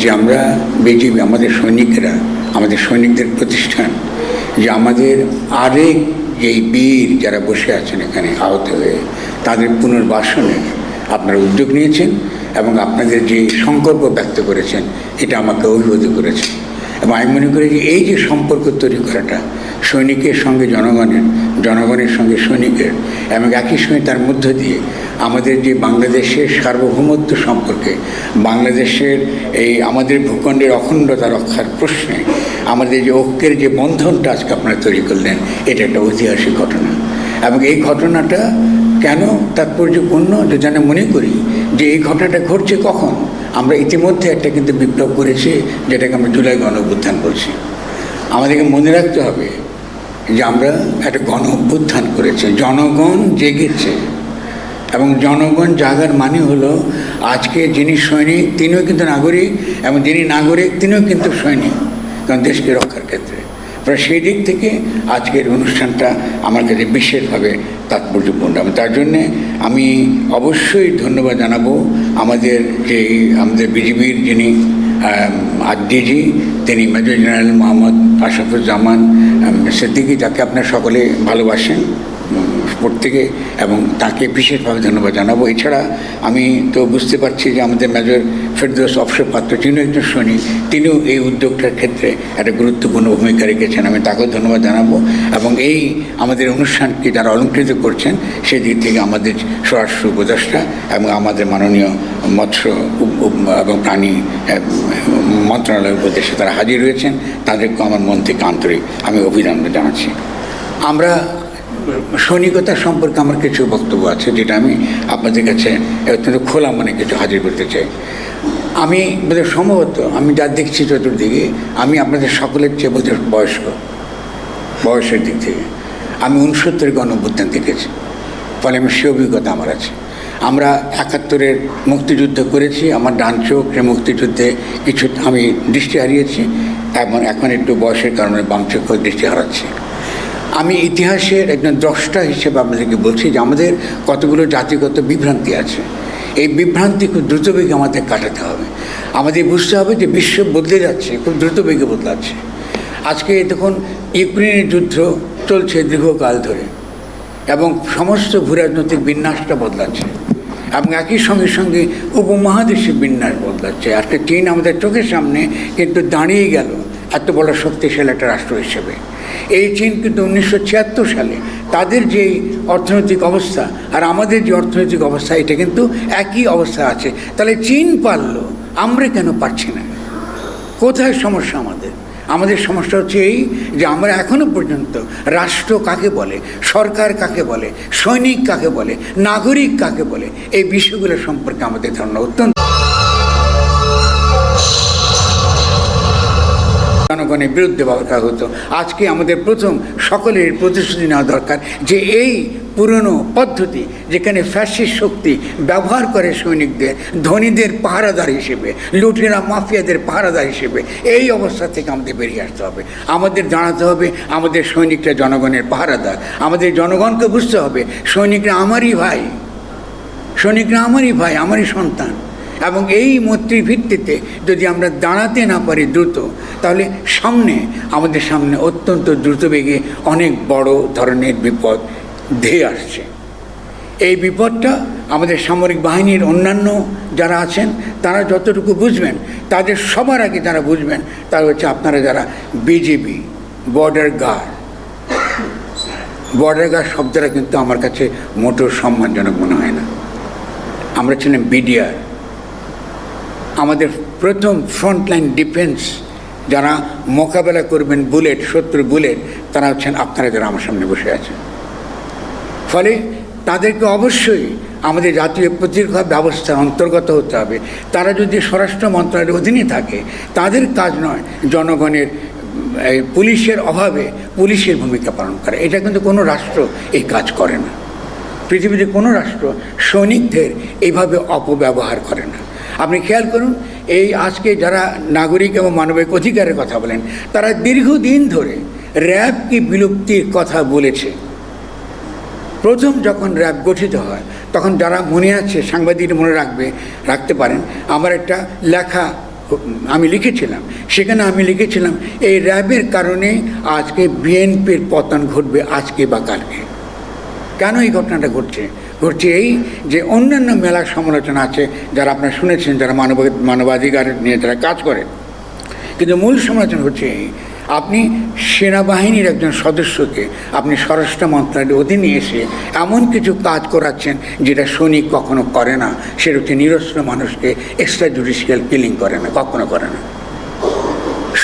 যে আমরা বিজেপি, আমাদের সৈনিকরা, আমাদের সৈনিকদের প্রতিষ্ঠান, যে আমাদের আরেক যেই বীর যারা বসে আছেন এখানে আহত হয়ে, তাদের পুনর্বাসনের আপনারা উদ্যোগ নিয়েছেন এবং আপনাদের যে সংকল্প ব্যক্ত করেছেন, এটা আমাকে অভিভূত করেছে। এবং আমি মনে করি যে এই যে সম্পর্ক তৈরি করাটা সৈনিকের সঙ্গে জনগণের জনগণের সঙ্গে সৈনিকের, এবং একই সময় তার মধ্য দিয়ে আমাদের যে বাংলাদেশের সার্বভৌমত্ব সম্পর্কে, বাংলাদেশের এই আমাদের ভূখণ্ডের অখণ্ডতা রক্ষার প্রশ্নে আমাদের যে ঐক্যের যে বন্ধনটা আজকে আপনারা তৈরি করলেন, এটা একটা ঐতিহাসিক ঘটনা। এবং এই ঘটনাটা কেন তাৎপর্যপূর্ণ যে যেন মনে করি যে এই ঘটনাটা ঘটছে কখন? আমরা ইতিমধ্যে একটা কিন্তু বিপ্লব করেছি, যেটাকে আমরা জুলাই গণ বলছি। আমাদেরকে মনে রাখতে হবে যে আমরা একটা গণ অভ্যুত্থান করেছি, জনগণ জেগেছে। এবং জনগণ জাগার মানে হলো, আজকে যিনি সৈনিক, তিনিও কিন্তু নাগরিক, এবং যিনি নাগরিক, তিনিও কিন্তু সৈনিক, কারণ দেশকে রক্ষার ক্ষেত্রে। সেই দিক থেকে আজকের অনুষ্ঠানটা আমার কাছে বিশেষভাবে তাৎপর্যপূর্ণ, এবং তার জন্যে আমি অবশ্যই ধন্যবাদ জানাব আমাদের যে আমাদের বিজিবির যিনি আদিজি তিনি মেজর জেনারেল মোহাম্মদ আশরাফুজ্জামান সিদ্দিকি যাকে আপনার সকলে ভালোবাসেন। প্রত্যেকে এবং তাকে বিশেষভাবে ধন্যবাদ জানাব। এছাড়া আমি তো বুঝতে পারছি যে আমাদের মেজর ফেরদৌস অবসর পাত্র তিনিও একজন সৈনিক তিনিও এই উদ্যোগটার ক্ষেত্রে একটা গুরুত্বপূর্ণ ভূমিকা রেখেছেন। আমি তাকেও ধন্যবাদ জানাব এবং এই আমাদের অনুষ্ঠানকে যারা অলঙ্কৃত করছেন, সেই দিক থেকে আমাদের স্বরাষ্ট্র উপদেষ্টা এবং আমাদের মাননীয় মৎস্য এবং প্রাণী মন্ত্রণালয়ের উপদেষ্টা তারা হাজির রয়েছেন তাদেরকে আমার মন থেকে আন্তরিক আমি অভিনন্দন জানাচ্ছি। আমরা সৈনিকতা সম্পর্কে আমার কিছু বক্তব্য আছে, যেটা আমি আপনাদের কাছে অত্যন্ত খোলা মনে কিছু হাজির করতে চাই। আমি বোধহয় সম্ভবত, আমি যা দেখছি চতুর্দিকে, আমি আপনাদের সকলের চেয়ে বোধহয় বয়স্ক, বয়সের দিক থেকে। আমি উনসত্তরের গণঅভ্যুত্থান দেখেছি, ফলে আমি সে অভিজ্ঞতা আমার আছে। আমরা একাত্তরের মুক্তিযুদ্ধ করেছি, আমার ডান চোখ মুক্তিযুদ্ধে কিছু, আমি দৃষ্টি হারিয়েছি এখন এখন একটু বয়সের কারণে বাম চোখ দৃষ্টি হারাচ্ছি। আমি ইতিহাসের একজন দ্রষ্টা হিসেবে আপনাদেরকে বলছি যে আমাদের কতগুলো জাতিগত বিভ্রান্তি আছে। এই বিভ্রান্তি খুব দ্রুতবেগে আমাদের কাটাতে হবে। আমাদের বুঝতে হবে যে বিশ্ব বদলে যাচ্ছে, খুব দ্রুতবেগে বদলাচ্ছে। আজকে দেখুন, ইউক্রেনের যুদ্ধ চলছে দীর্ঘকাল ধরে এবং সমস্ত ভূরাজনৈতিক বিন্যাসটা বদলাচ্ছে এবং একই সঙ্গে সঙ্গে উপমহাদেশের বিন্যাস বদলাচ্ছে। আজকে চীন আমাদের চোখের সামনে কিন্তু দাঁড়িয়ে গেল। এত বড় শক্তিশালী একটা রাষ্ট্র হিসেবে। এই চীন কিন্তু উনিশশো ছিয়াত্তর সালে তাদের যে অর্থনৈতিক অবস্থা আর আমাদের যে অর্থনৈতিক অবস্থা, এটা কিন্তু একই অবস্থা আছে। তাহলে চীন পারল, আমরা কেন পারছি না? কোথায় সমস্যা আমাদের? আমাদের সমস্যা হচ্ছে এই যে আমরা এখনও পর্যন্ত রাষ্ট্র কাকে বলে, সরকার কাকে বলে, সৈনিক কাকে বলে, নাগরিক কাকে বলে, এই বিষয়গুলো সম্পর্কে আমাদের ধারণা অত্যন্ত জনগণের বিরুদ্ধে ব্যবহার হতো। আজকে আমাদের প্রথম সকলের প্রতিশ্রুতি নেওয়া দরকার যে এই পুরনো পদ্ধতি যেখানে ফ্যাসিস্ট শক্তি ব্যবহার করে সৈনিকদের, ধনীদের পাহারাদার হিসেবে, লুটেরা, মাফিয়াদের পাহারাদার হিসেবে, এই অবস্থা থেকে আমাদের বেরিয়ে আসতে হবে। আমাদের জানাতে হবে আমাদের সৈনিকরা জনগণের পাহারাদার। আমাদের জনগণকে বুঝতে হবে সৈনিকরা আমারই ভাই, সৈনিকরা আমারই ভাই, আমারই সন্তান। এবং এই মৈত্রীর ভিত্তিতে যদি আমরা দাঁড়াতে না পারি দ্রুত, তাহলে সামনে, আমাদের সামনে অত্যন্ত দ্রুত বেগে অনেক বড় ধরনের বিপদ ধেয়ে আসছে। এই বিপদটা আমাদের সামরিক বাহিনীর অন্যান্য যারা আছেন, তারা যতটুকু বুঝবেন, তাদের সবার আগে যারা বুঝবেন তারা হচ্ছে আপনারা যারা BJP, border guard. Border guard শব্দটা কিন্তু আমার কাছে মোটর সম্মানজনক মনে হয় না। আমরা ছিলাম বিডিআর। আমাদের প্রথম ফ্রন্টলাইন ডিফেন্স যারা মোকাবেলা করবেন বুলেট, শত্রু বুলেট, তারা হচ্ছেন আপনারা যারা আমার সামনে বসে আছেন। ফলে তাদেরকে অবশ্যই আমাদের জাতীয় প্রতিরক্ষা ব্যবস্থার অন্তর্গত হতে হবে। তারা যদি স্বরাষ্ট্র মন্ত্রণালয়ের অধীনে থাকে, তাদের কাজ নয় জনগণের পুলিশের অভাবে পুলিশের ভূমিকা পালন করে। এটা কিন্তু কোনো রাষ্ট্র এই কাজ করে না। পৃথিবীতে কোনো রাষ্ট্র সৈনিকদের এইভাবে অপব্যবহার করে না। আপনি খেয়াল করুন, এই আজকে যারা নাগরিক এবং মানবিক অধিকারের কথা বলেন, তারা দীর্ঘদিন ধরে র্যাব কি বিলুপ্তির কথা বলেছে। প্রথম যখন র্যাব গঠিত হয়, তখন যারা মনে আছে, সাংবাদিক মনে রাখবে, রাখতে পারেন, আমার একটা লেখা আমি লিখেছিলাম, সেখানে আমি লিখেছিলাম, এই র্যাবের কারণে আজকে বিএনপির পতন ঘটবে আজকে বা কালকে। কেন এই ঘটনাটা ঘটছে? ঘটছে এই যে অন্যান্য মেলা সমালোচনা আছে, যারা আপনারা শুনেছেন, যারা মানব, মানবাধিকার নিয়ে যারা কাজ করে। কিন্তু মূল সমালোচনা হচ্ছে এই, আপনি সেনাবাহিনীর একজন সদস্যকে আপনি স্বরাষ্ট্র মন্ত্রণালয়ের অধীনে এসে এমন কিছু কাজ করাচ্ছেন যেটা সৈনিক কখনো করে না। সেটা হচ্ছে নিরস্ত্র মানুষকে এক্সট্রা জুডিশিয়াল কিলিং করে না, কখনো করে না।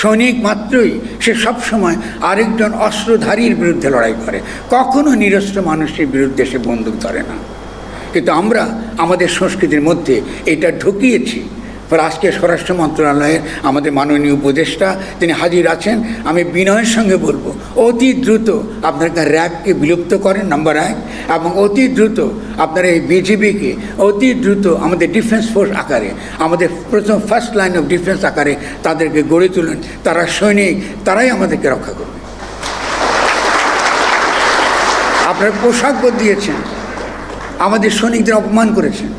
সৈনিক মাত্রই সে সবসময় আরেকজন অস্ত্রধারীর বিরুদ্ধে লড়াই করে। কখনো নিরস্ত্র মানুষের বিরুদ্ধে সে বন্দুক ধরে না। কিন্তু আমরা আমাদের সংস্কৃতির মধ্যে এটা ঢুকিয়েছি। ফলে আজকে স্বরাষ্ট্র মন্ত্রণালয়ের আমাদের মাননীয় উপদেষ্টা তিনি হাজির আছেন। আমি বিনয়ের সঙ্গে বলব, অতি দ্রুত আপনারা র্যাবকে বিলুপ্ত করেন নাম্বার এক, এবং অতি দ্রুত আপনারা এই বিজিবিকে অতি দ্রুত আমাদের ডিফেন্স ফোর্স আকারে, আমাদের প্রথম ফার্স্ট লাইন অফ ডিফেন্স আকারে তাদেরকে গড়ে তুলেন। তারা সৈনিক, তারাই আমাদেরকে রক্ষা করবে। আপনারা পোশাক দিয়েছেন আমাদের সৈনিকদের অপমান করেছেন।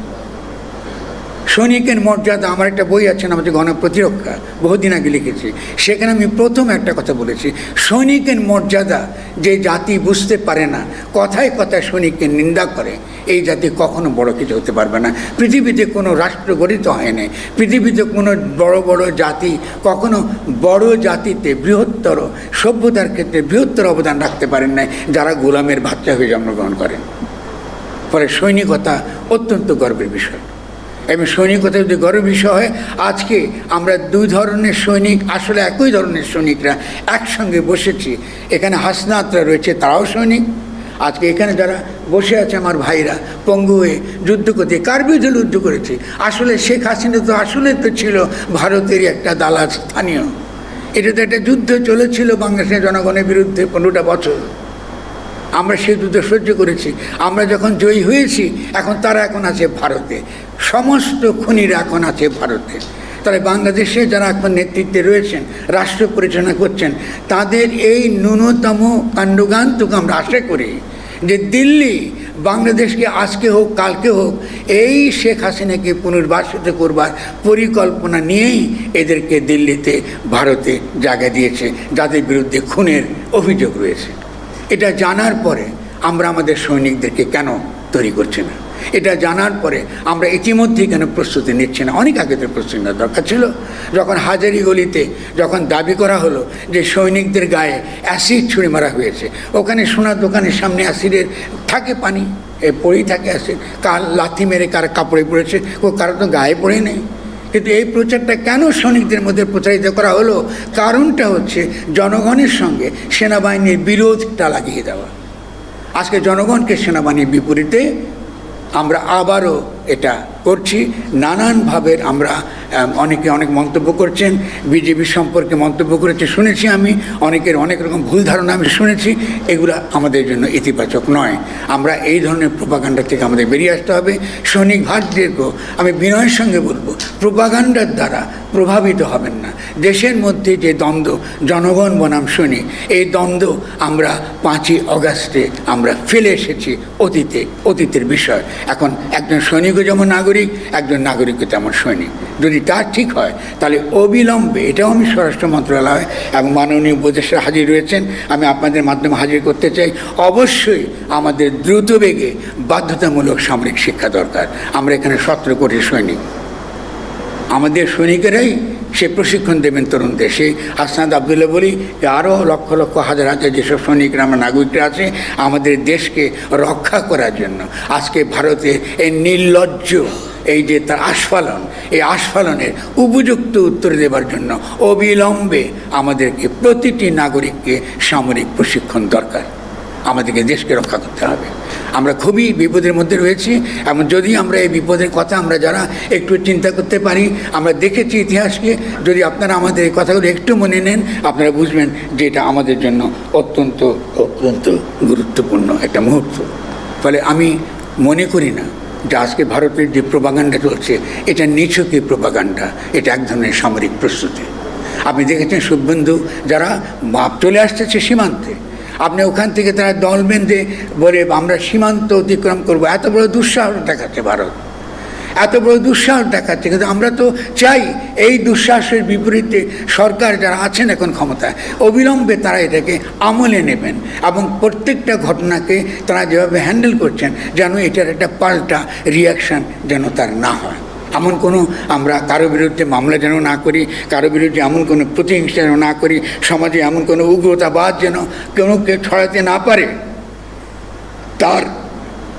সৈনিকের মর্যাদা আমার একটা বই আছে আমাদের গণপ্রতিরক্ষা, বহুদিন আগে লিখেছি। সেখানে আমি প্রথম একটা কথা বলেছি, সৈনিকের মর্যাদা যে জাতি বুঝতে পারে না, কথায় কথায় সৈনিককে নিন্দা করে, এই জাতি কখনো বড় কিছু হতে পারবে না। পৃথিবীতে কোনো রাষ্ট্র গঠিত হয় নাই। পৃথিবীতে কোনো বড় বড় জাতি কখনো বড় জাতিতে বৃহত্তর সভ্যতার ক্ষেত্রে বৃহত্তর অবদান রাখতে পারেন নাই, যারা গোলামের বাচ্চা হয়ে জন্মগ্রহণ করেন। ফলে সৈনিকতা অত্যন্ত গর্বের বিষয়। এবং সৈনিকতা যদি গর্বের বিষয় হয়, আজকে আমরা দুই ধরনের সৈনিক, আসলে একই ধরনের সৈনিকরা একসঙ্গে বসেছি। এখানে হাসনাতরা রয়েছে, তারাও সৈনিক। আজকে এখানে যারা বসে আছে আমার ভাইরা, পঙ্গু হয়ে যুদ্ধ করতে, কার বিরুদ্ধে যুদ্ধ করেছে? আসলে শেখ হাসিনা তো আসলে তো ছিল ভারতেরই একটা দালাল, স্থানীয়। এটা তো একটা যুদ্ধ চলেছিল বাংলাদেশের জনগণের বিরুদ্ধে পনেরোটা বছর। আমরা সেই যুদ্ধ সহ্য করেছি। আমরা যখন জয়ী হয়েছি, এখন তারা এখন আছে ভারতে। সমস্ত খুনিরা এখন আছে ভারতে। তাহলে বাংলাদেশে যারা এখন নেতৃত্বে রয়েছেন, রাষ্ট্র পরিচালনা করছেন, তাদের এই ন্যূনতম কাণ্ডগানটুকু আমরা আশা করি যে দিল্লি বাংলাদেশকে আজকে হোক, কালকে হোক, এই শেখ হাসিনাকে পুনর্বাসিত করবার পরিকল্পনা নিয়েই এদেরকে দিল্লিতে, ভারতে জায়গা দিয়েছে, যাদের বিরুদ্ধে খুনের অভিযোগ রয়েছে। এটা জানার পরে আমরা আমাদের সৈনিকদেরকে কেন তৈরি করছি না? এটা জানার পরে আমরা ইতিমধ্যেই কেন প্রস্তুতি নিচ্ছি না? অনেক আগে তো প্রস্তুতি নেওয়ার দরকার ছিল। যখন হাজারি গলিতে যখন দাবি করা হলো যে সৈনিকদের গায়ে অ্যাসিড ছুঁড়ে মারা হয়েছে, ওখানে সোনার দোকানের সামনে অ্যাসিডের থাকে পানি, এ পড়েই থাকে অ্যাসিড। কার লাথি মেরে কার কাপড়ে পড়েছে, ও কারও তো গায়ে পড়ে নেই। কিন্তু এই প্রচারটা কেন সৈনিকদের মধ্যে প্রচারিত করা হলো? কারণটা হচ্ছে জনগণের সঙ্গে সেনাবাহিনীর বিরোধটা লাগিয়ে দেওয়া। আজকে জনগণকে সেনাবাহিনীর বিপরীতে আমরা আবারও এটা করছি। নানানভাবে আমরা অনেকে অনেক মন্তব্য করছেন, বিজেপি সম্পর্কে মন্তব্য করেছে, শুনেছি আমি, অনেকের অনেক রকম ভুল ধারণা আমি শুনেছি, এগুলো আমাদের জন্য ইতিবাচক নয়। আমরা এই ধরনের প্রোপাগান্ডা থেকে আমাদের বেরিয়ে আসতে হবে। সৈনিক ভারতীয়কেও আমি বিনয়ের সঙ্গে বলব, প্রোপাগান্ডার দ্বারা প্রভাবিত হবেন না। দেশের মধ্যে যে দ্বন্দ্ব, জনগণ বনাম সৈনিক এই দ্বন্দ্ব আমরা পাঁচই অগাস্টে আমরা ফেলে এসেছি অতীতে, অতীতের বিষয়। এখন একজন সৈনিকও যেমন নাগরিক, একজন নাগরিকও তেমন সৈনিক। যদি তা ঠিক হয়, তাহলে অবিলম্বে, এটাও আমি স্বরাষ্ট্র মন্ত্রণালয় এবং মাননীয় উপদেষ্টা হাজির রয়েছেন, আমি আপনাদের মাধ্যমে হাজির করতে চাই। অবশ্যই আমাদের দ্রুত বেগে বাধ্যতামূলক সামরিক শিক্ষা দরকার। আমরা এখানে সতেরো কোটি সৈনিক। আমাদের সৈনিকেরাই সে প্রশিক্ষণ দেবেন তরুণদের সেই হাসনাদ আবদুল্লাহ বলি আরও লক্ষ লক্ষ হাজার হাজার যেসব সৈনিকরা আমরা নাগরিকরা আছে, আমাদের দেশকে রক্ষা করার জন্য। আজকে ভারতের এই নির্লজ্জ, এই যে তার আস্ফালন, এই আস্ফালনের উপযুক্ত উত্তর দেবার জন্য অবিলম্বে আমাদেরকে প্রতিটি নাগরিককে সামরিক প্রশিক্ষণ দরকার। আমাদেরকে দেশকে রক্ষা করতে হবে। আমরা খুবই বিপদের মধ্যে রয়েছি এবং যদি আমরা এই বিপদের কথা আমরা যারা একটু চিন্তা করতে পারি আমরা দেখেছি ইতিহাসকে যদি আপনারা আমাদের এই কথাগুলো একটু মনে নেন আপনারা বুঝবেন যে এটা আমাদের জন্য অত্যন্ত অত্যন্ত গুরুত্বপূর্ণ একটা মুহূর্ত। ফলে আমি মনে করি না যে আজকে ভারতের যে প্রবাগান্ডা চলছে এটা নিছকই প্রবাগান্ডা এটা এক ধরনের সামরিক প্রস্তুতি। আপনি দেখেছেন শুভবন্ধু যারা মাপ চলে আসতেছে সীমান্তে আপনি ওখান থেকে তারা দল বেঁধে বলে, আমরা সীমান্ত অতিক্রম করব। এত বড় দুঃসাহস দেখাচ্ছে ভারত। এত বড় দুঃসাহস দেখাচ্ছে। কিন্তু আমরা তো চাই এই দুঃসাহসের বিপরীতে সরকার যারা আছেন এখন ক্ষমতায়, অবিলম্বে তারা এটাকে আমলে নেবেন এবং প্রত্যেকটা ঘটনাকে তারা যেভাবে হ্যান্ডেল করছেন, যেন এটার একটা পাল্টা রিয়াকশান যেন তার না হয়। এমন কোনো আমরা কারও বিরুদ্ধে মামলা যেন না করি, কারও বিরুদ্ধে এমন কোনো প্রতিহিংসা যেন না করি, সমাজে এমন কোনো উগ্রতাবাদ যেন কোনো কেউ ছড়াতে না পারে, তার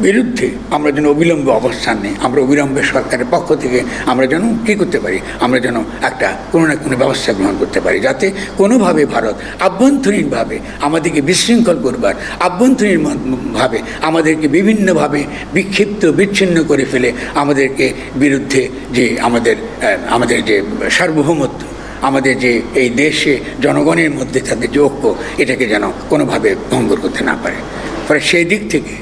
বিরুদ্ধে আমরা যেন অবিলম্বে অবস্থান নিই, আমরা অবিলম্বে সরকারের পক্ষ থেকে আমরা যেন কী করতে পারি, আমরা যেন একটা কোনো না কোনো ব্যবস্থা গ্রহণ করতে পারি, যাতে কোনোভাবে ভারত আভ্যন্তরীণভাবে আমাদেরকে বিশৃঙ্খল করবার আভ্যন্তরীণভাবে আমাদেরকে বিভিন্নভাবে বিক্ষিপ্ত, বিচ্ছিন্ন করে ফেলে আমাদেরকে বিরুদ্ধে যে আমাদের আমাদের যে সার্বভৌমত্ব, আমাদের যে এই দেশে জনগণের মধ্যে তাদের যে ঐক্য, এটাকে যেন কোনোভাবে ভঙ্গ করতে না পারে। ফলে সেই দিক থেকে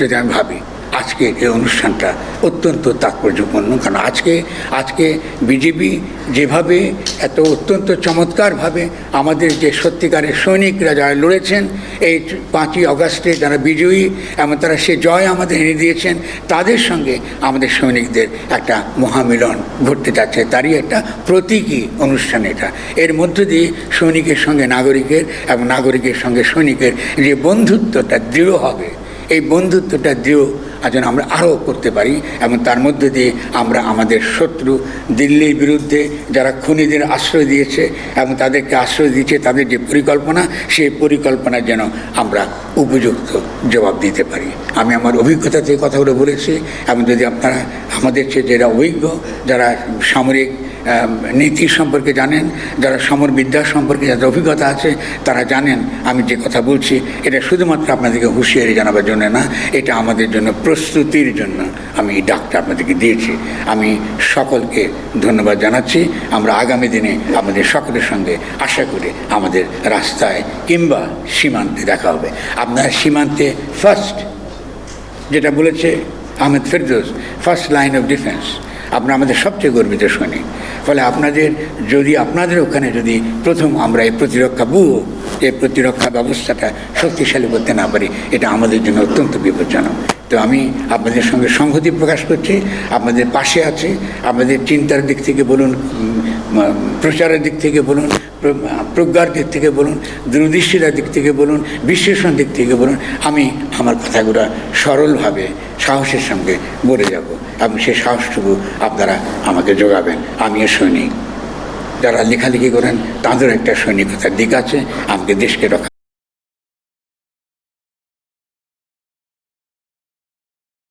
যদি আমি ভাবি, আজকে এই অনুষ্ঠানটা অত্যন্ত তাৎপর্যপূর্ণ। কারণ আজকে আজকে বিজেপি যেভাবে এত অত্যন্ত চমৎকারভাবে আমাদের যে সত্যিকারের সৈনিকরা যারা লড়েছেন, এই পাঁচই অগাস্টে যারা বিজয়ী এবং তারা সে জয় আমাদের এনে দিয়েছেন, তাদের সঙ্গে আমাদের সৈনিকদের একটা মহামিলন ঘটতে যাচ্ছে। তারই একটা প্রতীকী অনুষ্ঠান এটা। এর মধ্য দিয়ে সৈনিকের সঙ্গে নাগরিকের এবং নাগরিকের সঙ্গে সৈনিকের যে বন্ধুত্বটা দৃঢ় হবে এই বন্ধুত্বটা দৃঢ় যেন আমরা আরও করতে পারি এবং তার মধ্যে দিয়ে আমরা আমাদের শত্রু দিল্লির বিরুদ্ধে যারা খুনিদের আশ্রয় দিয়েছে এবং তাদেরকে আশ্রয় দিয়েছে, তাদের যে পরিকল্পনা, সেই পরিকল্পনা যেন আমরা উপযুক্ত জবাব দিতে পারি। আমি আমার অভিজ্ঞতা থেকে কথাগুলো বলেছি এবং যদি আপনারা আমাদের চেয়ে যারা অভিজ্ঞ, যারা সামরিক নীতি সম্পর্কে জানেন, যারা সমরবিদ্যা সম্পর্কে যাদের অভিজ্ঞতা আছে, তারা জানেন, আমি যে কথা বলছি, এটা শুধুমাত্র আপনাদেরকে হুঁশিয়ারি জানাবার জন্য না, এটা আমাদের জন্য প্রস্তুতির জন্য আমি এই ডাকটা আপনাদেরকে দিয়েছি। আমি সকলকে ধন্যবাদ জানাচ্ছি। আমরা আগামী দিনে আমাদের সকলের সঙ্গে আশা করি আমাদের রাস্তায় কিংবা সীমান্তে দেখা হবে। আপনার সীমান্তে ফার্স্ট যেটা বলেছে Ahmed Ferdous first line of defence আপনারা আমাদের সবচেয়ে গর্বিত সৈনিক ফলে আপনাদের যদি, আপনাদের ওখানে যদি প্রথম আমরা এই প্রতিরক্ষা ব্যুহ এই প্রতিরক্ষা ব্যবস্থাটা শক্তিশালী করতে না পারি, এটা আমাদের জন্য অত্যন্ত বিপজ্জনক। তো আমি আপনাদের সঙ্গে সংহতি প্রকাশ করছি, আপনাদের পাশে আছে, আপনাদের চিন্তার দিক থেকে বলুন প্রচারের দিক থেকে বলুন প্রজ্ঞার দিক থেকে বলুন, দূরদৃষ্টিরা দিক থেকে বলুন, বিশ্লেষণ দিক থেকে বলুন, আমি আমার কথাগুলো সরলভাবে, সাহসের সঙ্গে বলে যাব আমি সেই সাহসটুকু আপনারা আমাকে যোগাবেন। আমিও সৈনিক। যারা লেখালেখি করেন, তাদেরও একটা সৈনিকতার দিক আছে। আমাকে দেশকে রক্ষা